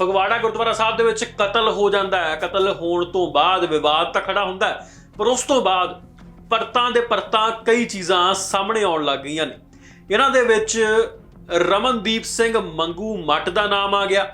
ਫਗਵਾੜਾ ਗੁਰਦੁਆਰਾ ਸਾਹਿਬ ਦੇ ਵਿੱਚ ਕਤਲ ਹੋ ਜਾਂਦਾ ਹੈ। ਕਤਲ ਹੋਣ ਤੋਂ ਬਾਅਦ ਵਿਵਾਦ ਤਾਂ ਖੜਾ ਹੁੰਦਾ ਹੈ, ਪਰ ਉਸ ਤੋਂ ਬਾਅਦ ਪਰਤਾਂ ਦੇ ਪਰਤਾਂ ਕਈ ਚੀਜ਼ਾਂ ਸਾਹਮਣੇ ਆਉਣ ਲੱਗ ਗਈਆਂ ਨੇ। ਇਹਨਾਂ ਦੇ ਵਿੱਚ ਰਮਨਦੀਪ ਸਿੰਘ ਮੰਗੂ ਮੱਟ ਦਾ ਨਾਮ ਆ ਗਿਆ।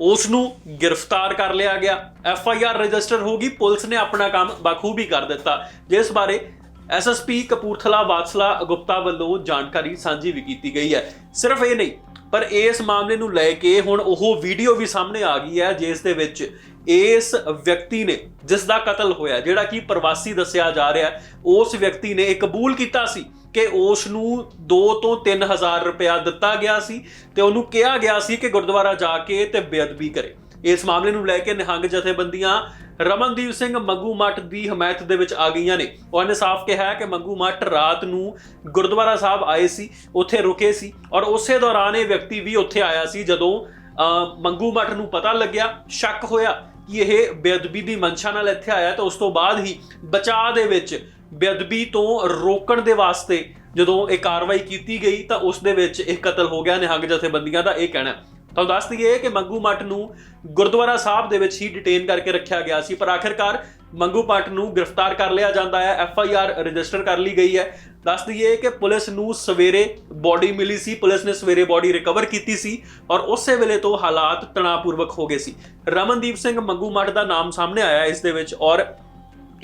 ਉਸ ਨੂੰ ਗ੍ਰਿਫਤਾਰ ਕਰ ਲਿਆ ਗਿਆ। ਐਫ ਆਈ ਆਰ ਰਜਿਸਟਰ ਹੋ ਗਈ। ਪੁਲਿਸ ਨੇ ਆਪਣਾ ਕੰਮ ਬਖੂਬੀ ਕਰ ਦਿੱਤਾ। ਜਿਸ ਬਾਰੇ ਐਸਐਸਪੀ ਕਪੂਰਥਲਾ ਵਾਤਸਲਾ ਗੁਪਤਾ ਵੱਲੋਂ ਜਾਣਕਾਰੀ ਸਾਂਝੀ ਵੀ ਕੀਤੀ ਗਈ ਹੈ। ਸਿਰਫ ਇਹ ਨਹੀਂ ਪਰ ਇਸ ਮਾਮਲੇ ਨੂੰ ਲੈ ਕੇ ਹੁਣ ਉਹ ਵੀਡੀਓ ਵੀ ਸਾਹਮਣੇ ਆ ਗਈ ਹੈ, ਜਿਸ ਦੇ ਵਿੱਚ ਇਸ ਵਿਅਕਤੀ ਨੇ ਜਿਸ ਦਾ ਕਤਲ ਹੋਇਆ, ਜਿਹੜਾ ਕਿ ਪ੍ਰਵਾਸੀ ਦੱਸਿਆ ਜਾ ਰਿਹਾ ਉਸ ਵਿਅਕਤੀ ਨੇ ਇਹ ਕਬੂਲ ਕੀਤਾ ਸੀ ਕਿ ਉਸ ਨੂੰ 2 ਤੋਂ 3000 ਰੁਪਇਆ ਦਿੱਤਾ ਗਿਆ ਸੀ ਤੇ ਉਹਨੂੰ ਕਿਹਾ ਗਿਆ ਸੀ ਕਿ ਗੁਰਦੁਆਰਾ ਜਾ ਕੇ ਤੇ ਬੇਅਦਬੀ ਕਰੇ। ਇਸ ਮਾਮਲੇ ਨੂੰ ਲੈ ਕੇ ਨਿਹੰਗ ਜਥੇਬੰਦੀਆਂ ਰਮਨਦੀਪ ਸਿੰਘ ਮੰਗੂ ਮੱਠ ਦੀ ਹਮਾਇਤ ਦੇ ਵਿੱਚ ਆ ਗਈਆਂ ਨੇ। ਉਹਨੇ ਸਾਫ਼ ਕਿਹਾ ਕਿ ਮੰਗੂ ਮੱਠ ਰਾਤ ਨੂੰ ਗੁਰਦੁਆਰਾ ਸਾਹਿਬ ਆਏ ਸੀ ਉੱਥੇ ਰੁਕੇ ਸੀ ਔਰ ਉਸੇ ਦੌਰਾਨ ਇਹ ਵਿਅਕਤੀ ਵੀ ਉੱਥੇ ਆਇਆ ਸੀ ਜਦੋਂ ਅਹ, ਮੰਗੂ ਮੱਠ ਨੂੰ ਪਤਾ ਲੱਗਿਆ ਸ਼ੱਕ ਹੋਇਆ ਕਿ ਇਹ ਬੇਅਦਬੀ ਦੀ ਮਨਸ਼ਾ ਨਾਲ ਇੱਥੇ ਆਇਆ ਤਾਂ ਉਸ ਤੋਂ ਬਾਅਦ ਹੀ ਬਚਾਅ ਦੇ ਵਿੱਚ ਬੇਅਦਬੀ ਤੋਂ ਰੋਕਣ ਦੇ ਵਾਸਤੇ ਜਦੋਂ ਇਹ ਕਾਰਵਾਈ ਕੀਤੀ ਗਈ ਤਾਂ ਉਸ ਦੇ ਵਿੱਚ ਇਹ ਕਤਲ ਹੋ ਗਿਆ। ਨਿਹੰਗ ਜਥੇਬੰਦੀਆਂ ਦਾ ਇਹ ਕਹਿਣਾ ਤੁਹਾਨੂੰ ਦੱਸ ਦਈਏ ਕਿ ਮੰਗੂ ਮੱਠ ਨੂੰ ਗੁਰਦੁਆਰਾ ਸਾਹਿਬ ਦੇ ਵਿੱਚ ਹੀ ਡਿਟੇਨ ਕਰਕੇ ਰੱਖਿਆ ਗਿਆ ਸੀ, ਪਰ ਆਖਿਰਕਾਰ ਮੰਗੂ ਮੱਠ ਨੂੰ ਗ੍ਰਿਫਤਾਰ ਕਰ ਲਿਆ ਜਾਂਦਾ ਹੈ ਐਫ ਆਈ ਆਰ ਰਜਿਸਟਰ ਕਰ ਲਈ ਗਈ ਹੈ। ਦੱਸ ਦਈਏ ਕਿ ਪੁਲਿਸ ਨੂੰ ਸਵੇਰੇ ਬੋਡੀ ਮਿਲੀ ਸੀ, ਪੁਲਿਸ ਨੇ ਸਵੇਰੇ ਬੋਡੀ ਰਿਕਵਰ ਕੀਤੀ ਸੀ ਔਰ ਉਸੇ ਵੇਲੇ ਤੋਂ ਹਾਲਾਤ ਤਣਾਅਪੂਰਵਕ ਹੋ ਗਏ ਸੀ। ਰਮਨਦੀਪ ਸਿੰਘ ਮੰਗੂ ਮੱਠ ਦਾ ਨਾਮ ਸਾਹਮਣੇ ਆਇਆ ਇਸ ਦੇ ਵਿੱਚ ਔਰ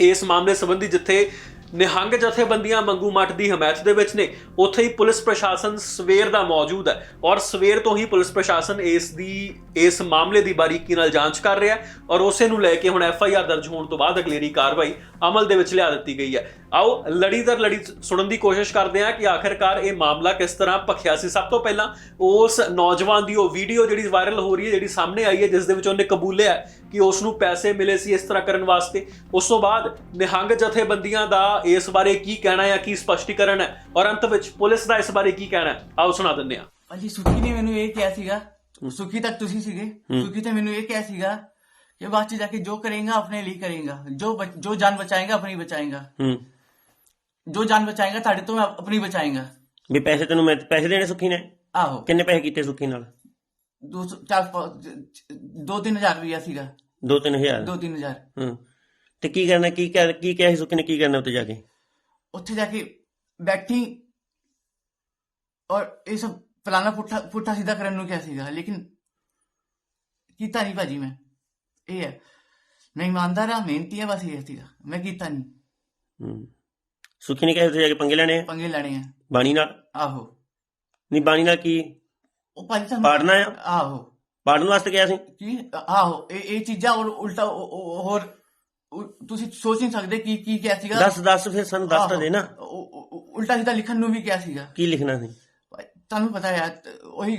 ਇਸ ਮਾਮਲੇ ਸੰਬੰਧੀ ਜਿੱਥੇ ਨਿਹੰਗ ਜਥੇਬੰਦੀਆਂ ਮੰਗੂ ਮੱਠ ਦੀ ਹਮਾਇਤ ਦੇ ਵਿੱਚ ਨੇ। ਉੱਥੇ ਹੀ ਪੁਲਿਸ ਪ੍ਰਸ਼ਾਸਨ ਸਵੇਰ ਦਾ ਮੌਜੂਦ ਹੈ ਔਰ ਸਵੇਰ ਤੋਂ ਹੀ ਪੁਲਿਸ ਪ੍ਰਸ਼ਾਸਨ ਇਸ ਦੀ, ਇਸ ਮਾਮਲੇ ਦੀ ਬਾਰੀਕੀ ਨਾਲ ਜਾਂਚ ਕਰ ਰਿਹਾ ਹੈ ਔਰ ਉਸੇ ਨੂੰ ਲੈ ਕੇ ਹੁਣ ਐਫ ਆਈ ਆਰ ਦਰਜ ਹੋਣ ਤੋਂ ਬਾਅਦ ਅਗਲੇਰੀ ਕਾਰਵਾਈ ਅਮਲ ਦੇ ਵਿੱਚ ਲਿਆ ਦਿੱਤੀ ਗਈ ਹੈ। ਆਓ ਲੜੀ ਦਰ ਲੜੀ ਸੁਣਨ ਦੀ ਕੋਸ਼ਿਸ਼ ਕਰਦੇ ਹਾਂ ਕਿ ਆਖਿਰਕਾਰ ਇਹ ਮਾਮਲਾ ਕਿਸ ਤਰ੍ਹਾਂ ਭਖਿਆ ਸੀ। ਸਭ ਤੋਂ ਪਹਿਲਾਂ ਉਸ ਨੌਜਵਾਨ ਦੀ ਉਹ ਵੀਡੀਓ ਜਿਹੜੀ ਵਾਇਰਲ ਹੋ ਰਹੀ ਹੈ, ਜਿਹੜੀ ਸਾਹਮਣੇ ਆਈ ਹੈ, ਜਿਸ ਦੇ ਵਿੱਚ ਉਹਨੇ ਕਬੂਲਿਆ ਕਿ ਉਸ ਨੂੰ ਪੈਸੇ ਮਿਲੇ ਸੀ ਇਸ ਤਰ੍ਹਾਂ ਕਰਨ ਵਾਸਤੇ। ਉਸ ਤੋਂ ਬਾਅਦ ਨਿਹੰਗ ਜਥੇਬੰਦੀਆਂ ਦਾ ਇਸ ਬਾਰੇ ਕੀ ਕਹਿਣਾ ਹੈ ਕੀ ਸਪਸ਼ਟੀਕਰਨ ਹੈ ਔਰ ਅੰਤ ਵਿੱਚ ਪੁਲਿਸ ਦਾ ਇਸ ਬਾਰੇ ਕੀ ਕਹਿਣਾ ਹੈ? ਆਓ ਸੁਣਾ ਦਿੰਦੇ ਹਾਂ। ਹਾਂਜੀ ਸੁਖੀ ਨੇ ਮੈਨੂੰ ਇਹ ਕਿਹਾ ਸੀਗਾ। ਸੁਖੀ ਤੱਕ ਤੁਸੀਂ ਸੀਗੇ। ਸੁਖੀ ਤੇ ਮੈਨੂੰ ਇਹ ਕਿਹਾ ਸੀਗਾ ਕਿ ਬਾਅਦ ਚ ਜਾਕੇ ਜੋ ਕਰੇਗਾ ਆਪਣੇ ਲਈ ਕਰੇਗਾ। ਜੋ ਜੋ ਜਾਨ ਬਚਾਏਗਾ ਆਪਣੀ ਬਚਾਏਗਾ। ਹੂੰ। ਜੋ ਜਾਨ ਬਚਾਏਗਾ ਤੁਹਾਡੇ ਤੋਂ ਆਪ- ਆਪਣੀ ਬਚਾਏਗਾ। ਵੀ ਪੈਸੇ ਤੈਨੂੰ ਮੈਂ ਪੈਸੇ ਦੇਣੇ ਸੁੱਖੀ ਨੇ? ਆਹੋ। ਕਿੰਨੇ ਪੈਸੇ ਕੀਤੇ ਸੁੱਖੀ ਨਾਲ? ਦੋ ਸੌ- ਚਾਰ ਪ- ਦੋ ਤਿੰਨ ਹਜ਼ਾਰ ਰੁਪਇਆ ਸੀਗਾ। 2-3000 ਦੋ ਤਿੰਨ ਹਜ਼ਾਰ। ਹੂੰ। ਤੇ ਕੀ ਕਰਨਾ ਕੀ ਕਰ ਕੀ ਕਿਹਾ ਸੀ ਸੁੱਖੀ ਨੇ ਕੀ ਕਰਨਾ ਉੱਤੇ ਜਾ ਕੇ? ਉੱਥੇ ਜਾ ਕੇ ਬੈਠੀ ਔਰ ਇਹ ਸਭ ਫਲਾਣਾ ਪੁੱਠਾ ਪੁੱਠਾ ਸਿੱਧਾ ਕਰਨ ਨੂੰ ਕਿਹਾ ਸੀਗਾ ਲੇਕਿਨ ਕੀਤਾ ਨਹੀਂ ਭਾਜੀ ਮੈਂ। ਇਹ ਹੈ। ਮੈਂ ਇਮਾਨਦਾਰ ਆ ਮਿਹਨਤੀ ਆ ਬਸ ਇਹ ਸੀਗਾ। ਮੈਂ ਕੀਤਾ ਨਹੀਂ। ਹੂੰ। ਸੁੱਖੀ ਨੇ ਕਿਹਾ ਉੱਤੇ ਜਾ ਕੇ ਪੰਗੇ ਲੈਣੇ ਆ? ਪੰਗੇ ਲੈਣੇ ਆ। ਬਾਣੀ ਨਾਲ? ਆਹੋ। ਨਹੀਂ ਬਾਣੀ ਨਾਲ ਕੀ? ਉਹ ਭਾਜੀ ਤੁਹਾਨੂੰ ਪਾੜਨਾ ਆ? ਆਹੋ। ਪਾੜਨ ਵਾਸਤੇ ਗਿਆ ਸੀ? ਕੀ? ਆਹੋ ਇਹ ਇਹ ਚੀਜ਼ਾਂ ਔਰ ਉਲਟਾ ਹੋਰ ਤੁਸੀਂ ਸੋਚ ਨਹੀਂ ਸਕਦੇ ਕੀ ਕੀ ਕਿਹਾ ਸੀਗਾ? ਦੱਸ ਦੱਸ ਫਿਰ ਸਾਨੂੰ ਦੱਸ ਤਾਂ ਦੇ ਨਾ। ਉਲਟਾ ਸਿੱਧਾ ਲਿਖਣ ਨੂੰ ਵੀ ਕਿਹਾ ਸੀਗਾ। ਕੀ ਲਿਖਣਾ ਸੀ? ਤੁਹਾਨੂੰ ਪਤਾ ਹੈ ਉਹੀ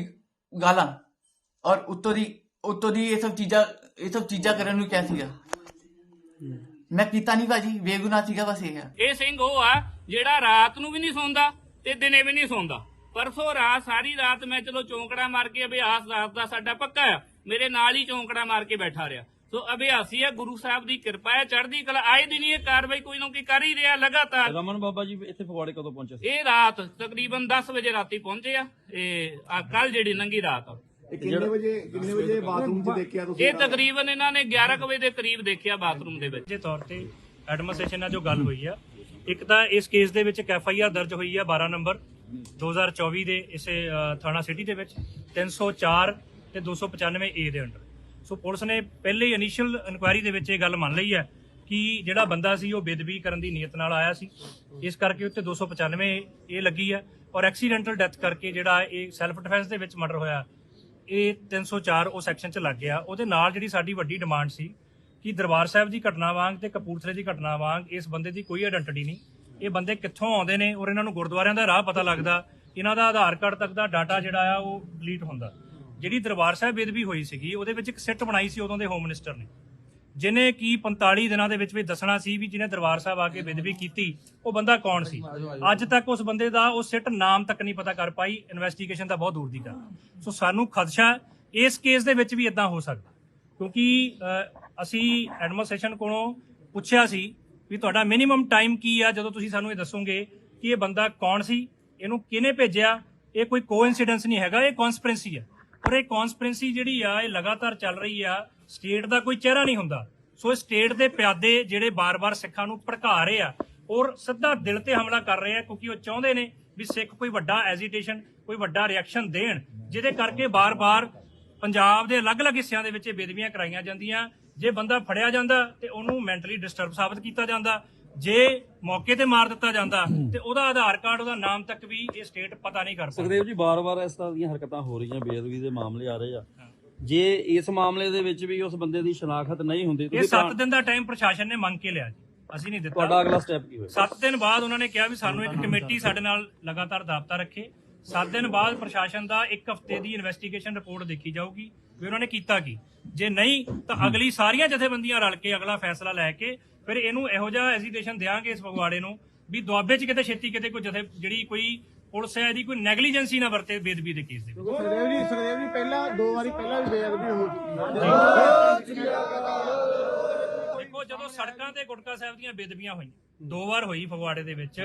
ਗਾਲਾਂ। ਔਰ ਉੱਤੋਂ ਦੀ ਉੱਤੋਂ ਦੀ ਇਹ ਸਭ ਚੀਜ਼ਾਂ ਇਹ ਸਭ ਚੀਜ਼ਾਂ ਕਰਨ ਨੂੰ ਕਿਹਾ ਸੀਗਾ। ਮੈਂ ਕੀਤਾ ਨਹੀਂ ਭਾਜੀ ਬੇਗੁਨਾਹ ਸੀਗਾ ਬਸ ਇਹ। ਹੈ ਇਹ ਸਿੰਘ ਉਹ ਆ ਜਿਹੜਾ ਰਾਤ ਨੂੰ ਵੀ ਨਹੀਂ ਸੌਂਦਾ ਤੇ ਦਿਨੇ ਵੀ ਨਹੀਂ ਸੌਂਦਾ। ਪਰਸੋਂ ਰਾਤ ਸਾਰੀ ਰਾਤ ਮੈਂ ਚਲੋ ਚੌਂਕੜਾ ਮਾਰ ਕੇ ਅਭਿਆਸ ਰਾਤ ਦਾ ਸਾਡਾ ਪੱਕਾ ਆ। ਮੇਰੇ ਨਾਲ ਹੀ ਚੌਂਕੜਾ ਮਾਰ ਕੇ ਬੈਠਾ ਰਿਹਾ। ਸੋ ਅਭਿਆਸੀ ਆ ਗੁਰੂ ਸਾਹਿਬ ਦੀ ਕਿਰਪਾ ਹੈ ਚੜ੍ਹਦੀ ਕਲਾ ਆਏ ਦਿਨ ਇਹ ਕਾਰਵਾਈ ਕੋਈ ਨਾ ਕੋਈ ਕਰ ਹੀ ਰਿਹਾ ਲਗਾਤਾਰ। ਰਮਨ ਬਾਬਾ ਜੀ ਇੱਥੇ ਫਗਵਾੜੇ ਕਦੋਂ ਪਹੁੰਚੇ ਸੀ? ਇਹ ਰਾਤ ਤਕਰੀਬਨ 10 ਵਜੇ ਰਾਤੀ ਪਹੁੰਚੇ ਆ। ਇਹ ਕੱਲ ਜਿਹੜੀ ਲੰਗੀ ਰਾਤ। ਆ ਇਹ ਕਿੰਨੇ ਵਜੇ ਕਿੰਨੇ ਵਜੇ ਬਾਥਰੂਮ 'ਚ ਦੇਖਿਆ ਤੁਸੀਂ ਇਹ ਤਕਰੀਬਨ ਇਹਨਾਂ ਨੇ 11 ਕੁ ਵਜੇ ਦੇ ਕਰੀਬ ਦੇਖਿਆ ਬਾਥਰੂਮ ਦੇ ਵਿੱਚ। ਦੇ ਤੌਰ ਤੇ ਐਡਮਿਨਿਸਟ੍ਰੇਸ਼ਨ ਨਾਲ ਜੋ ਗੱਲ ਹੋਈ ਆ ਇੱਕ ਤਾਂ ਇਸ ਕੇਸ ਦੇ ਵਿੱਚ ਐਫ ਆਈ ਆਰ ਦਰਜ ਹੋਈ ਆ 12 ਨੰਬਰ। 2024 ਦੇ ਇਸੇ ਥਾਣਾ ਸਿਟੀ ਦੇ ਵਿੱਚ 304 ਤੇ 295 ਏ ਦੇ ਅੰਡਰ। ਸੋ ਪੁਲਿਸ ਨੇ ਪਹਿਲੇ ਇਨੀਸ਼ੀਅਲ ਇਨਕੁਆਇਰੀ ਦੇ ਵਿੱਚ ਇਹ ਗੱਲ ਮੰਨ ਲਈ ਹੈ ਕਿ ਜਿਹੜਾ ਬੰਦਾ ਸੀ ਉਹ ਬੇਦਬੀ ਕਰਨ ਦੀ ਨੀਅਤ ਨਾਲ ਆਇਆ ਸੀ। ਇਸ ਕਰਕੇ ਉੱਤੇ 295 ਇਹ ਲੱਗੀ ਹੈ ਔਰ ਐਕਸੀਡੈਂਟਲ ਡੈਥ ਕਰਕੇ ਜਿਹੜਾ ਇਹ ਸੈਲਫ ਡਿਫੈਂਸ ਦੇ ਵਿੱਚ ਮਰਡਰ ਹੋਇਆ, ਇਹ 304 ਉਹ ਸੈਕਸ਼ਨ ਚ ਲੱਗ ਗਿਆ। ਉਹਦੇ ਨਾਲ ਜਿਹੜੀ ਸਾਡੀ ਵੱਡੀ ਡਿਮਾਂਡ ਸੀ ਕਿ ਦਰਬਾਰ ਸਾਹਿਬ ਦੀ ਘਟਨਾ ਵਾਂਗ ਤੇ ਕਪੂਰਥਲੇ ਦੀ ਘਟਨਾ ਵਾਂਗ ਇਸ ਬੰਦੇ ਦੀ ਕੋਈ ਆਇਡੈਂਟੀ ਨਹੀਂ। ਇਹ ਬੰਦੇ ਕਿੱਥੋਂ ਆਉਂਦੇ ਨੇ ਔਰ ਇਹਨਾਂ ਨੂੰ ਗੁਰਦੁਆਰਿਆਂ ਦਾ ਰਾਹ ਪਤਾ ਲੱਗਦਾ, ਇਹਨਾਂ ਦਾ ਆਧਾਰ ਕਾਰਡ ਤੱਕ ਦਾ ਡਾਟਾ ਜਿਹੜਾ ਆ ਉਹ ਡਿਲੀਟ ਹੁੰਦਾ। ਜਿਹੜੀ ਦਰਬਾਰ ਸਾਹਿਬ ਬੇਦਬੀ ਹੋਈ ਸੀਗੀ, ਉਹਦੇ ਵਿੱਚ ਇੱਕ ਸਿੱਟ ਬਣਾਈ ਸੀ ਉਦੋਂ ਦੇ ਹੋਮ ਮਿਨਿਸਟਰ ਨੇ। ਜਿਨੇ ਕੀ 45 ਦਿਨਾਂ ਦੇ ਵਿੱਚ ਵੀ ਦੱਸਣਾ ਸੀ ਵੀ ਜਿਹਨੇ ਦਰਬਾਰ ਸਾਹਿਬ ਆ ਕੇ ਬੇਦਬੀ ਕੀਤੀ, ਉਹ ਬੰਦਾ ਕੌਣ ਸੀ? ਅੱਜ ਤੱਕ ਉਸ ਬੰਦੇ ਦਾ ਉਹ ਸਿੱਟ ਨਾਮ ਤੱਕ ਨਹੀਂ ਪਤਾ ਕਰ ਪਾਈ ਇਨਵੈਸਟੀਗੇਸ਼ਨ ਦਾ ਬਹੁਤ ਦੂਰ ਦੀ ਗੱਲ। ਸੋ ਸਾਨੂੰ ਖਦਸ਼ਾ ਇਸ ਕੇਸ ਦੇ ਵਿੱਚ ਵੀ ਇਦਾਂ ਹੋ ਸਕਦਾ। ਕਿਉਂਕਿ ਅਸੀਂ ਐਡਮਿਨਿਸਟ੍ਰੇਸ਼ਨ ਕੋਲੋਂ ਪੁੱਛਿਆ ਸੀ ਵੀ ਤੁਹਾਡਾ ਮਿਨੀਮਮ ਟਾਈਮ ਕੀ ਆ? ਜਦੋਂ ਤੁਸੀਂ ਸਾਨੂੰ ਇਹ ਦੱਸੋਗੇ ਕਿ ਇਹ ਬੰਦਾ ਕੌਣ ਸੀ? ਇਹਨੂੰ ਕਿਹਨੇ ਭੇਜਿਆ? ਇਹ ਕੋਈ ਕੋਇਨਸੀਡੈਂਸ ਨਹੀਂ ਹੈਗਾ, ਇਹ ਕਨਸਪੀਰੇਸੀ ਆ। ਔਰ ਇਹ ਕਨਸਪੀਰੇਸੀ ਜਿਹੜੀ ਆ, ਇਹ ਲਗਾਤਾਰ ਚੱਲ ਰਹੀ ਆ ਸਟੇਟ ਦਾ ਕੋਈ ਚਿਹਰਾ ਨਹੀਂ ਹੁੰਦਾ। ਸੋ ਇਹ ਸਟੇਟ ਦੇ ਪਿਆਦੇ ਜਿਹੜੇ ਬਾਰ-ਬਾਰ ਸਿੱਖਾਂ ਨੂੰ ਭੜਕਾ ਰਹੇ ਆ ਔਰ ਸਿੱਧਾ ਦਿਲ ਤੇ ਹਮਲਾ ਕਰ ਰਹੇ ਆ ਕਿਉਂਕਿ ਉਹ ਚਾਹੁੰਦੇ ਨੇ ਵੀ ਸਿੱਖ ਕੋਈ ਵੱਡਾ ਐਜੀਟੇਸ਼ਨ ਕੋਈ ਵੱਡਾ ਰਿਐਕਸ਼ਨ ਦੇਣ, ਜਿਹਦੇ ਕਰਕੇ ਬਾਰ-ਬਾਰ ਪੰਜਾਬ ਦੇ ਅਲੱਗ-ਅਲੱਗ ਹਿੱਸਿਆਂ ਦੇ ਵਿੱਚ ਇਹ ਬੇਦਬੀਆਂ ਕਰਾਈਆਂ ਜਾਂਦੀਆਂ। ਜੇ ਬੰਦਾ ਫੜਿਆ ਜਾਂਦਾ ਤੇ ਉਹਨੂੰ ਮੈਂਟਲੀ ਡਿਸਟਰਬ ਸਾਬਤ ਕੀਤਾ ਜਾਂਦਾ ਜੇ ਮੌਕੇ ਤੇ ਮਾਰ ਦਿੱਤਾ ਜਾਂਦਾ ਤੇ ਉਹਦਾ ਆਧਾਰ ਕਾਰਡ ਉਹਦਾ ਨਾਮ ਤੱਕ ਵੀ ਇਹ ਸਟੇਟ ਪਤਾ ਨਹੀਂ ਕਰ ਸਕਦੀ। ਸੁਖਦੇਵ ਜੀ ਬਾਰ-ਬਾਰ ਇਸ ਤਰ੍ਹਾਂ ਦੀਆਂ ਹਰਕਤਾਂ ਹੋ ਰਹੀਆਂ ਬੇਅਦਬੀ ਦੇ ਮਾਮਲੇ ਆ ਰਹੇ ਆ। ਜੇ ਇਸ ਮਾਮਲੇ ਦੇ ਵਿੱਚ ਵੀ ਉਸ ਬੰਦੇ ਦੀ ਸ਼ਨਾਖਤ ਨਹੀਂ ਹੁੰਦੀ ਇਹ ਤੁਸੀਂ 7 ਦਿਨ ਦਾ ਟਾਈਮ ਪ੍ਰਸ਼ਾਸਨ ਨੇ ਮੰਗ ਕੇ ਲਿਆ ਜੀ। ਅਸੀਂ ਨਹੀਂ ਤੁਹਾਡਾ ਦਿੱਤਾ ਅਗਲਾ ਸਟੈਪ ਕੀ ਹੋਏਗਾ? 7 ਦਿਨ ਬਾਅਦ ਉਹਨਾਂ ਨੇ ਕਿਹਾ ਵੀ ਸਾਨੂੰ ਇੱਕ ਕਮੇਟੀ ਸਾਡੇ ਨਾਲ ਲਗਾਤਾਰ ਦਾਬਤਾ ਰੱਖੇ। 7 ਦਿਨ ਬਾਅਦ ਪ੍ਰਸ਼ਾਸਨ ਦਾ ਇੱਕ ਹਫ਼ਤੇ ਦੀ ਇਨਵੈਸਟੀਗੇਸ਼ਨ ਰਿਪੋਰਟ ਦੇਖੀ ਜਾਊਗੀ। ਵੀ ਉਹਨਾਂ ਨੇ ਕੀਤਾ ਕੀ? ਜੇ ਨਹੀਂ ਤਾਂ ਅਗਲੀ ਸਾਰੀਆਂ ਜਥੇਬੰਦੀਆਂ ਰਲ ਕੇ ਅਗਲਾ ਫੈਸਲਾ ਲੈ ਕੇ ਫਿਰ ਇਹਨੂੰ ਇਹੋ ਜਿਹਾ ਐਜੀਟੇਸ਼ਨ ਦੇਾਂਗੇ ਇਸ ਫਗਵਾੜੇ ਨੂੰ ਵੀ ਦੁਆਬੇ 'ਚ ਕਿਤੇ ਛੇਤੀ ਕਿਤੇ ਕੋਈ ਜਥੇ ਜਿਹੜੀ ਕੋਈ ਪੁਲਿਸ ਹੈ ਇਹਦੀ ਕੋਈ ਨੈਗਲੀਜੈਂਸੀ ਨਾ ਵਰਤੇ ਬੇਦਬੀ ਦੇ ਕੇਸ ਦੇ ਵਿੱਚ। ਸੁਖਦੇਵ ਜੀ ਸੁਖਦੇਵ ਜੀ ਪਹਿਲਾਂ ਦੋ ਵਾਰੀ ਪਹਿਲਾਂ ਵੀ ਬੇਅਦਬੀ ਹੋ ਚੁੱਕੀ ਹੈ ਦੇਖੋ ਜਦੋਂ ਸੜਕਾਂ ਤੇ ਗੁਟਕਾ ਸਾਹਿਬ ਦੀਆਂ ਬੇਦਬੀਆਂ ਹੋਈਆਂ ਦੋ ਵਾਰ ਹੋਈ ਫਗਵਾੜੇ ਦੇ ਵਿੱਚ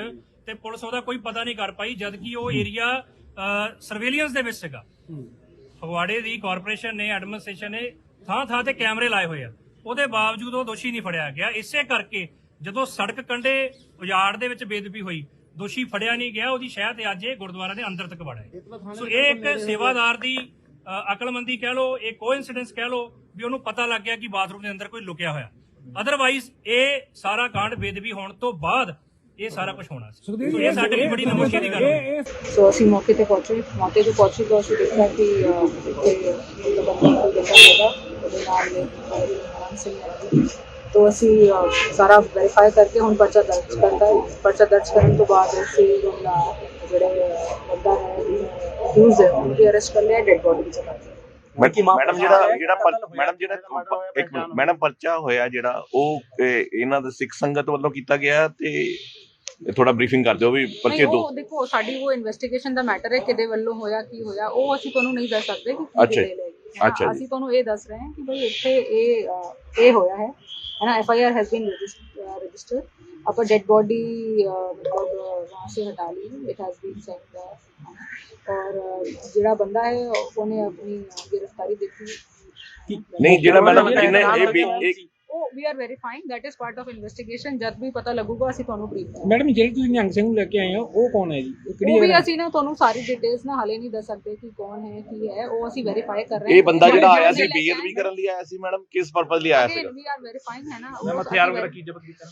ਤੇ ਪੁਲਿਸ ਉਹਦਾ ਕੋਈ ਪਤਾ ਨਹੀਂ ਕਰ ਪਾਈ ਜਦ ਕਿ ਉਹ ਏਰੀਆ ਸਰਵੇਲੀਅੰਸ ਦੇ ਵਿੱਚ ਸੀਗਾ। ਫਗਵਾੜੇ ਦੀ ਕਾਰਪੋਰੇਸ਼ਨ ਨੇ ਐਡਮਿਨਿਸਟ੍ਰੇਸ਼ਨ ਨੇ ਥਾਂ ਥਾਂ ਤੇ ਕੈਮਰੇ ਲਾਏ ਹੋਏ ਆ। ਉਹਦੇ ਬਾਵਜੂਦ ਉਹ ਦੋਸ਼ੀ ਨਹੀਂ ਫੜਿਆ ਗਿਆ। ਇਸੇ ਕਰਕੇ ਜਦੋਂ ਸੜਕ ਕੰਢੇ ਉਜਾੜ ਦੇ ਵਿੱਚ ਬੇਦਬੀ ਹੋਈ ਦੋਸ਼ੀ ਫੜਿਆ ਨਹੀਂ ਗਿਆ ਉਹਦੀ ਸ਼ਹਿ ਤੇ ਅੱਜ ਇਹ ਗੁਰਦੁਆਰਾ ਦੇ ਅੰਦਰ ਤੱਕ ਵੜਾ ਹੈ। ਸੋ ਇਹ ਇੱਕ ਸੇਵਾਦਾਰ ਦੀ ਅਕਲਮੰਦੀ ਕਹਿ ਲਓ ਇਹ ਕੋਇਨਸੀਡੈਂਸ ਕਹਿ ਲਓ ਵੀ ਉਹਨੂੰ ਪਤਾ ਲੱਗ ਗਿਆ ਕਿ ਬਾਥਰੂਮ ਦੇ ਅੰਦਰ ਕੋਈ ਲੁਕਿਆ ਹੋਇਆ। ਅਦਰਵਾਈਜ਼ ਇਹ ਸਾਰਾ ਕਾਂਡ ਬੇਦਬੀ ਹੋਣ ਤੋਂ ਬਾਅਦ ਇਹ ਸਾਰਾ ਕੁਝ ਹੋਣਾ ਸੀ। ਸੋ ਇਹ ਸਾਡੇ ਲਈ ਬੜੀ ਨਮੋਸ਼ੀ ਦੀ ਗੱਲ ਹੈ। ਸੋ ਅਸੀਂ ਮੌਕੇ ਤੇ ਪਹੁੰਚੇ। ਮੌਕੇ ਤੇ ਪਹੁੰਚੇ ਤਾਂ ਅਸੀਂ ਦੇਖਿਆ ਕਿ ਅਹ, ਇੱਥੇ ਮਤਲਬ ਬੰਦਾ ਕੋਈ ਬੰਦਾ ਹੈਗਾ। ਉਹਦੇ ਨਾਮ ਸਿੰਘ ਹੈ। ਤੋ ਅਸੀਂ ਅਹ, ਸਾਰਾ ਵੈਰੀਫਾਈ ਕਰਕੇ ਹੁਣ ਪਰਚਾ ਦਰਜ ਕਰਤਾ ਹੈ। ਪਰਚਾ ਦਰਜ ਕਰਨ ਤੋਂ ਬਾਅਦ ਅਸੀਂ ਹੁਣ ਅਹ, ਜਿਹੜੇ ਬੰਦਾ ਹੈ ਅਕਿਊਜ਼ ਹੈ ਉਹਦੀ ਅਰੈਸਟ ਕਰ ਲਿਆ ਡੈਡ ਬੋਡੀ ਵਿੱਚ ਕਰ ਦਿੱਤਾ ਮੈਡਮ ਜਿਹੜਾ ਜਿਹੜਾ ਪਰ- ਮੈਡਮ ਜਿਹੜਾ ਇੱਕ ਮਿੰਟ ਮੈਡਮ ਪਰਚਾ ਹੋਇਆ ਜਿਹੜਾ ਉਹ ਇਹ, ਇਹਨਾਂ ਦਾ ਸਿੱਖ ਸੰਗਤ ਵੱਲੋਂ ਕੀਤਾ ਗਿਆ ਤੇ ਥੋੜਾ ਬਰੀਫਿੰਗ ਕਰ ਦਿਓ ਵੀ ਪਰਚੇ ਦੋ। ਦੇਖੋ ਸਾਡੀ ਉਹ ਇਨਵੈਸਟੀਗੇਸ਼ਨ ਦਾ ਮੈਟਰ ਹੈ ਕਿਹਦੇ ਵੱਲੋਂ ਹੋਇਆ ਕੀ ਹੋਇਆ ਉਹ ਅਸੀਂ ਤੁਹਾਨੂੰ ਨਹੀਂ ਦੱਸ ਸਕਦੇ ਕਿ ਕੀ ਡਿਟੇਲ ਹੈ। ਅੱਛਾ ਅਸੀਂ ਤੁਹਾਨੂੰ ਇਹ ਦੱਸ ਰਹੇ ਹਾਂ ਕਿ ਭਈ ਇੱਥੇ ਇਹ ਇਹ ਹੋਇਆ ਹੈ। ਹੈ F I R has been registered ਆਪਾਂ ਡੈਡ ਬੋਡੀ ਮਤਲਬ ਹਟਾ ਲਈ ਇਟ ਹੈਜ਼ ਬੀਨ ਸੈਂਡ ਔਰ ਜਿਹੜਾ ਬੰਦਾ ਹੈ ਉਹਨੇ ਆਪਣੀ ਗ੍ਰਿਫਤਾਰੀ ਦਿੱਤੀ ਨਹੀਂ ਜਿਹੜਾ ਮੈਡਮ ਇਹਨੇ ਇਹ ਵੀ ਇੱਕ ਉਹ we are verifying that is part of investigation ਜਦ ਵੀ ਪਤਾ ਲੱਗੂਗਾ ਅਸੀਂ ਤੁਹਾਨੂੰ ਬਰੀਫ ਕਰਾਂਗੇ। ਮੈਡਮ ਜਿਹੜੀ ਤੁਸੀਂ ਨਿਹੰਗ ਸਿੰਘ ਨੂੰ ਲੈ ਕੇ ਆਏ ਹੋ ਉਹ ਕੌਣ ਹੈ ਜੀ? ਉਹ ਕਿਹੜੀ ਉਹ ਵੀ ਅਸੀਂ ਨਾ ਤੁਹਾਨੂੰ ਸਾਰੀ ਡਿਟੇਲਸ ਨਾ ਹਲੇ ਨਹੀਂ ਦੱਸ ਸਕਦੇ ਕਿ ਕੌਣ ਹੈ ਕੀ ਹੈ ਉਹ ਅਸੀਂ ਵੈਰੀਫਾਈ ਕਰ ਰਹੇ ਹਾਂ। ਇਹ ਬੰਦਾ ਜਿਹੜਾ ਆਇਆ ਸੀ ਬੇਅਦਬੀ ਕਰਨ ਲਈ ਆਇਆ ਸੀ ਮੈਡਮ ਕਿਸ ਪਰਪਸ ਲਈ ਆਇਆ ਸੀ ਵੀ ਆਰ ਵੈਰੀਫਾਈਂਗ ਹੈ ਨਾ? ਮੈਮ ਹਥਿਆਰ ਵਗੈਰਾ ਕੀ ਜ਼ਬਤ ਕੀਤਾ?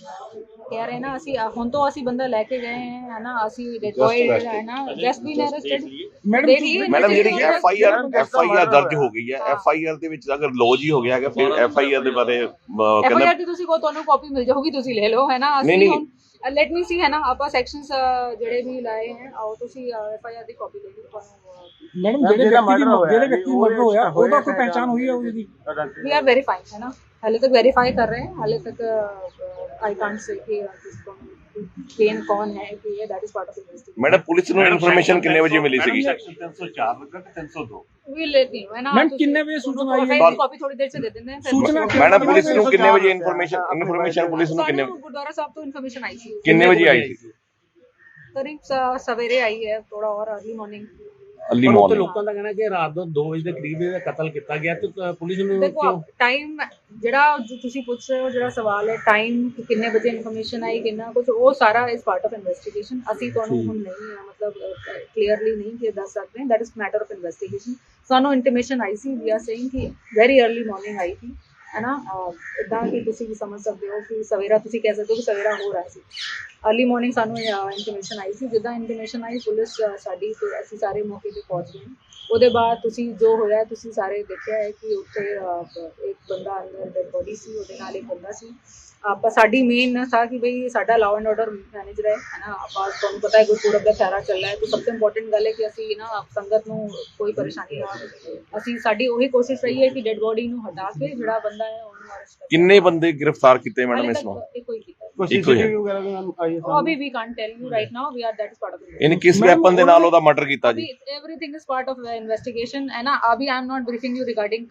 ਕਹਿ ਰਹੇ ਨਾ ਅਸੀਂ ਹੁਣ ਤੋਂ ਅਸੀਂ ਬੰਦਾ ਲੈ ਕੇ ਗਏ ਹੈ ਨਾ? ਅਸੀਂ ਡਿਟੋਇਡ ਹੈ ਨਾ? Just been arrested madam madam ਜਿਹੜੀ F I R F I R ਦਰਜ ਹੋ ਗਈ ਹੈ। ਐਫ ਆਈ ਆਰ ਦੇ ਵਿੱਚ ਅਗਰ ਲੋਜ ਹੀ ਹੋ ਗਿਆ ਹੈਗਾ ਫਿਰ ਐਫ ਆਈ ਆਰ ਦੇ ਬਾਰੇ ਉਹ ਕਹਿੰਦਾ ਐਫਆਈਆਰ ਦੀ ਤੁਸੀਂ ਕੋ ਤੁਹਾਨੂੰ ਕਾਪੀ ਮਿਲ ਜਾਊਗੀ ਤੁਸੀਂ ਲੈ ਲਓ ਹੈ ਨਾ? ਨਹੀਂ, ਅਸੀਂ ਨਹੀਂ। ਹੁਣ ਲੈਟ ਮੀ ਸੀ ਹੈ ਨਾ? ਆਪਾਂ ਸੈਕਸ਼ਨਸ ਜਿਹੜੇ ਵੀ ਲਾਏ ਹੈ ਆਓ ਤੁਸੀਂ ਐਫਆਈਆਰ ਦੀ ਕਾਪੀ ਲੈ ਲਓ ਤੁਹਾਨੂੰ ਮੈਡਮ ਮੈਮ, ਜਿਹੜੇ ਜਿਹੜਾ ਵਿਅਕਤੀ murder ਦੀ ਹੋਇਆ ਜਿਹੜੇ ਵਿਅਕਤੀ ਜੀ, ਉਹ ਮਰਡਰ ਹੋਇਆ ਹੋਇਆ ਉਹਦਾ ਕੋਈ ਹੈਗਾ। ਪਹਿਚਾਨ ਹੋਈ ਹੈ ਉਹਦੀ ਵੀ ਆਰ ਵੈਰੀਫਾਈਂਗ ਹੈ ਨਾ? ਹਾਲੇ ਤੱਕ ਵੈਰੀਫਾਈ ਕਰ ਰਹੇ ਹਾਂ ਹਾਲੇ ਤੱਕ ਆਈ ਕਾਂਟ ਸੇ ਕਿ ਕਿਸ ਕੋ ਕੇਨ ਕੌਣ ਹੈ ਕਿ ਇਹ that is part of investigation madam police ਨੂੰ ਇਨਫੋਰਮੇਸ਼ਨ ਕਿੰਨੇ ਵਜੇ ਮਿਲੀ ਸੀਗੀ 304 ਲੱਗਾ 302 ਵੀ ਲੈਣੀ ਹੈ ਨਾ ਮੈਮ ਕਿੰਨੇ ਵਜੇ ਸੂਚਨਾ ਆਈ ਹੈ ਕਾਪੀ ਥੋੜੀ ਦੇਰ ਚ ਦੇ ਦਿੰਦੇ ਸੂਚਨਾ ਮੈਡਮ ਪੁਲਿਸ ਨੂੰ ਕਿੰਨੇ ਵਜੇ ਇਨਫੋਰਮੇਸ਼ਨ ਇਨਫੋਰਮੇਸ਼ਨ ਪੁਲਿਸ ਨੂੰ ਕਿੰਨੇ ਗੁਰਦੁਆਰਾ ਸਾਹਿਬ ਤੋਂ ਇਨਫੋਰਮੇਸ਼ਨ ਆਈ ਸੀ ਕਿੰਨੇ ਵਜੇ ਆਈ ਸੀ ਕਰੀਬ ਸਵੇਰੇ ਆਈ ਹੈ ਥੋੜਾ ਔਰ अर्ਲੀ ਮਾਰਨਿੰਗ ਅਰਲੀ ਪਰ ਉੱਥੇ ਲੋਕਾਂ ਦਾ ਕਹਿਣਾ ਕਿ ਰਾਤ ਨੂੰ 2 ਵਜੇ ਦੇ ਕਰੀਬ ਇਹਦਾ ਕਤਲ ਕੀਤਾ ਗਿਆ ਤੇ ਪੁਲਿਸ ਨੂੰ ਦੇਖੋ ਟਾਈਮ ਜਿਹੜਾ ਤੁਸੀਂ ਪੁੱਛ ਰਹੇ ਹੋ ਜਿਹੜਾ ਸਵਾਲ ਹੈ ਟਾਈਮ ਕਿ ਕਿੰਨੇ ਵਜੇ ਇਨਫੋਰਮੇਸ਼ਨ ਆਈ ਕਿੰਨਾ ਕੁਝ ਉਹ ਸਾਰਾ ਇਸ ਪਾਰਟ ਆਫ ਇਨਵੈਸਟੀਗੇਸ਼ਨ ਅਸੀਂ ਤੁਹਾਨੂੰ ਹੁਣ ਨਹੀਂ ਅ, ਮਤਲਬ ਕਲੀਅਰਲੀ ਨਹੀਂ ਕਿ ਦੱਸ ਸਕਦੇ। That is matter of investigation ਸਾਨੂੰ ਇੰਟੀਮੇਸ਼ਨ ਆਈ ਸੀ ਵੀ ਆਰ ਸੇਇੰਗ ਕਿ ਵੈਰੀ ਅਰਲੀ ਮਾਰਨਿੰਗ ਆਈ ਸੀ ਹਨਾ ਇਦਾਂ ਕਿ ਤੁਸੀਂ ਵੀ ਸਮਝ ਸਕਦੇ ਹੋ ਕਿ ਸਵੇਰਾ ਤੁਸੀਂ ਕਹਿ ਸਕਦੇ ਹੋ ਕਿ ਸਵੇਰਾ ਹੋ ਰਿਹਾ ਸੀ। अर्ਲੀ ਮਾਰਨਿੰਗ ਸਾਨੂੰ ਇੰਟੀਮੇਸ਼ਨ ਆਈ ਸੀ। ਜਿੱਦਾਂ ਇੰਟੀਮੇਸ਼ਨ ਆਈ ਪੁਲਿਸ ਸਾਡੀ ਤੇ ਅਸੀਂ ਸਾਰੇ ਮੌਕੇ ਤੇ ਪਹੁੰਚ ਗਏ। ਉਹਦੇ ਬਾਅਦ ਤੁਸੀਂ ਜੋ ਹੋਇਆ ਤੁਸੀਂ ਸਾਰੇ ਦੇਖਿਆ ਹੈ ਕਿ ਉੱਥੇ ਇੱਕ ਬੰਦਾ ਅੰਦਰ ਡੈਡ ਬੋਡੀ ਸੀ ਉਹਦੇ ਨਾਲ ਇੱਕ ਬੰਦਾ ਸੀ। ਆਪਾਂ ਸਾਡੀ ਮੇਨ ਥਾ ਕਿ ਭਈ ਸਾਡਾ ਲਾਅ ਐਂਡ ਆਰਡਰ ਮੈਨੇਜ ਰਹੇ ਹੈ ਨਾ? ਆਪਾਂ ਤੁਹਾਨੂੰ ਪਤਾ ਹੈ ਗੁਰਪੁਰਬ ਦਾ ਸਾਰਾ ਚੱਲ ਰਿਹਾ ਹੈ। ਤਾਂ ਸਭ ਤੋਂ ਇੰਪੋਰਟੈਂਟ ਗੱਲ ਹੈ ਕਿ ਅਸੀਂ ਨਾ ਸੰਗਤ ਨੂੰ ਕੋਈ ਪਰੇਸ਼ਾਨੀ ਨਾ ਅਸੀਂ ਸਾਡੀ ਉਹੀ ਕੋਸ਼ਿਸ਼ ਰਹੀ ਹੈ ਕਿ ਡੈਡ ਬੋਡੀ ਨੂੰ ਹਟਾ ਕੇ ਜਿਹੜਾ ਬੰਦਾ ਹੈ ਉਹਨੂੰ ਅਰੈਸਟ ਕਿੰਨੇ ਬੰਦੇ ਗ੍ਰਿਫਤਾਰ ਕੀਤੇ ਮੈਡਮ ਇਸ ਕੀਤਾ ਹੈ। ਕੋਈ ਇੱਕੋ ਹੀ ਹੈ। ਸੀਸੀਟੀਵੀ ਵਗੈਰਾ ਵੀ ਆਈ ਹੈ ਉਹ ਅਭੀ we can't tell you right now we are that is part of ਇਹਨੇ ਕਿਸ ਵੈਪਨ ਦੇ ਨਾਲ ਉਹਦਾ ਮਰਡਰ ਕੀਤਾ ਜੀ? everything is part of the investigation ਹੈ ਨਾ? ਅਭੀ I am not briefing you regarding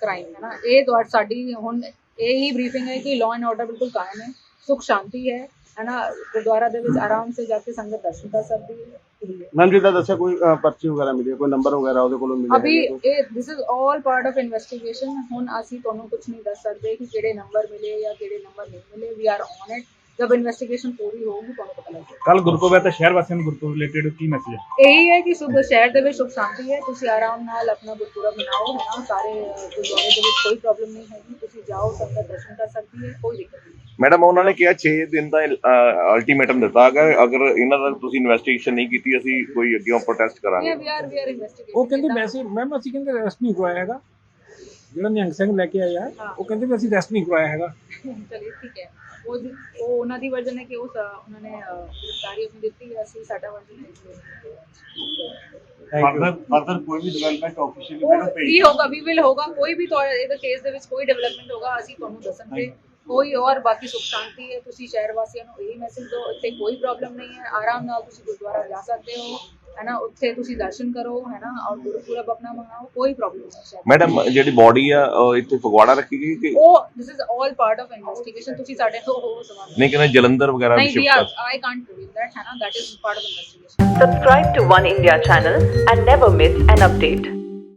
crime ਹੈ ਨਾ? ਇਹ ਤੁਹਾਡੀ ਸਾਡੀ ਹੁਣ ਇਹ ਹੀ ਬਰੀਫਿੰਗ ਹੈ ਕਿ ਲਾਅ ਐਂਡ ਆਰਡਰ ਬਿਲਕੁਲ ਕਾਇਮ ਹੈ ਸੁਖ ਸ਼ਾਂਤੀ ਹੈ ਹੈ ਨਾ? ਗੁਰਦੁਆਰਾ ਦੇ ਵਿੱਚ ਆਰਾਮ ਸੇ ਜਾ ਕੇ ਸੰਗਤ ਦਰਸ਼ਨ ਕਰ ਸਕਦੀ ਹੈ। ਮੈਮ ਜਿੱਦਾਂ ਦੱਸਿਆ ਕੋਈ ਪਰਚੀ ਵਗੈਰਾ ਮਿਲੀ ਹੈ, ਕੋਈ ਨੰਬਰ ਵਗੈਰਾ ਉਹਦੇ ਕੋਲੋਂ ਮਿਲਿਆ ਅਭੀ ਹੈਗਾ ਕੋਈ? ਇਹ this is all part of investigation ਹੁਣ ਅਸੀਂ ਤੁਹਾਨੂੰ ਕੁਝ ਨਹੀਂ ਦੱਸ ਸਕਦੇ ਕਿ ਕਿਹੜੇ ਨੰਬਰ ਮਿਲੇ ਜਾਂ ਕਿਹੜੇ ਨੰਬਰ ਨਹੀਂ ਮਿਲੇ। ਵੀ ਆਰ ਔਨ ਇਟ ਜਦ ਇਨਵੈਸਟੀਗੇਸ਼ਨ ਪੂਰੀ ਹੋਊਗੀ ਤੁਹਾਨੂੰ ਪਤਾ ਲੱਗ ਜਾਏਗਾ ਕੱਲ ਗੁਰਪੁਰਬ ਹੈ ਤਾਂ ਸ਼ਹਿਰ ਵਾਸੀਆਂ ਨੂੰ ਗੁਰਪੁਰਬ ਰਿਲੇਟਡ ਕੀ ਮੈਸੇਜ ਹੈ? ਇਹੀ ਹੈ ਕਿ ਸੁਖ ਸ਼ਹਿਰ ਦੇ ਵਿੱਚ ਸੁਖ ਸ਼ਾਂਤੀ ਹੈ। ਤੁਸੀਂ ਆਰਾਮ ਨਾਲ ਆਪਣਾ ਗੁਰਪੁਰਬ ਮਨਾਓ ਹੈ ਨਾ? ਸਾਰੇ ਗੁਰਦੁਆਰੇ ਦੇ ਵਿੱਚ ਕੋਈ ਪ੍ਰੋਬਲਮ ਨਹੀਂ ਹੈਗੀ। ਤੁਸੀਂ ਜਾਓ ਸੰਗਤ ਦਰਸ਼ਨ ਕਰ ਸਕਦੀ ਹੈ ਕੋਈ ਦਿੱਕਤ ਨਹੀਂ। ਮੈਡਮ ਉਹਨਾਂ ਨੇ ਕਿਹਾ 6 ਦਿਨ ਦਾ ਅਲਟੀਮੇਟਮ ਦਿੱਤਾ ਅਗਰ ਅਗਰ ਇਹਨਾਂ ਦਾ ਤੁਸੀਂ ਇਨਵੈਸਟੀਗੇਸ਼ਨ ਨਹੀਂ ਕੀਤੀ ਅਸੀਂ ਕੋਈ ਅੱਗੇ ਪ੍ਰੋਟੈਸਟ ਕਰਾਂਗੇ। We are we are investigating ਉਹ ਕਹਿੰਦੇ ਵੈਸੇ ਮੈਮ ਅਸੀਂ ਕਹਿੰਦੇ ਰੈਸਟ ਨਹੀਂ ਕਰਵਾਇਆ ਹੈਗਾ। ਜਿਹੜਾ ਨਿਹੰਗ ਸਿੰਘ ਲੈ ਕੇ ਆਇਆ। ਉਹ ਕਹਿੰਦੇ ਵੀ ਅਸੀਂ ਰੈਸਟ ਨਹੀਂ ਕਰਵਾਇਆ ਹੈਗਾ। ਚਲਿਏ ਠੀਕ ਹੈ। ਉਹ ਉਹ ਉਹਨਾਂ ਦੀ ਵਰਜਨ ਹੈ ਕਿ ਉਹ ਉਹਨਾਂ ਨੇ ਗ੍ਰਿਫਤਾਰੀ ਆਪਣੀ ਦਿੱਤੀ ਹੈ ਅਸੀਂ ਸਾਡਾ ਵਰਜਨ ਹੈ ਫਰਦਰ ਕੋਈ ਵੀ ਡਿਵੈਲਪਮੈਂਟ ਆਫੀਸ਼ੀਅਲੀ ਉਹ ਵੀ ਹੋਗਾ ਵੀ ਵਿਲ ਹੋਗਾ। ਕੋਈ ਵੀ ਤੁਹਾਡੇ ਇਹਦੇ ਕੇਸ ਦੇ ਵਿੱਚ ਕੋਈ ਡਿਵੈਲਪਮੈਂਟ ਹੋਗਾ ਅਸੀਂ ਤੁਹਾਨੂੰ ਦੱਸਾਂਗੇ ਕੋਈ ਔਰ ਬਾਕੀ ਸੁਖ ਸ਼ਾਂਤੀ ਹੈ ਤੁਸੀਂ ਸ਼ਹਿਰ ਵਾਸੀਆਂ ਨੂੰ ਇਹ ਮੈਸੇਜ ਦਿਓ ਇੱਥੇ ਕੋਈ ਪ੍ਰੋਬਲਮ ਨਹੀਂ ਹੈ ਆਰਾਮ ਨਾਲ ਤੁਸੀਂ ਗੁਰਦੁਆਰਾ ਜਾ ਸਕਦੇ ਹੋ ਹੈ ਨਾ ਉੱਥੇ ਤੁਸੀਂ ਦਰਸ਼ਨ ਕਰੋ ਹੈ ਨਾ ਔਰ ਗੁਰਪੁਰਬ ਆਪਣਾ ਮਨਾਓ ਕੋਈ ਪ੍ਰੋਬਲਮ ਨਹੀਂ ਮੈਡਮ ਜਿਹੜੀ ਬਾਡੀ ਆ ਉਹ ਇੱਥੇ ਫਗਵਾੜਾ ਰੱਖੀ ਗਈ ਕਿ ਉਹ this is all part of investigation ਤੁਸੀਂ ਸਾਡੇ ਤੋਂ ਉਹ ਸਵਾਲ ਨਹੀਂ ਕਹਿੰਦੇ ਜਲੰਧਰ ਵਗੈਰਾ ਵੀ ਨਹੀਂ we I can't reveal that ਹੈ ਨਾ that is part of investigation Subscribe to One India channel and never miss an update.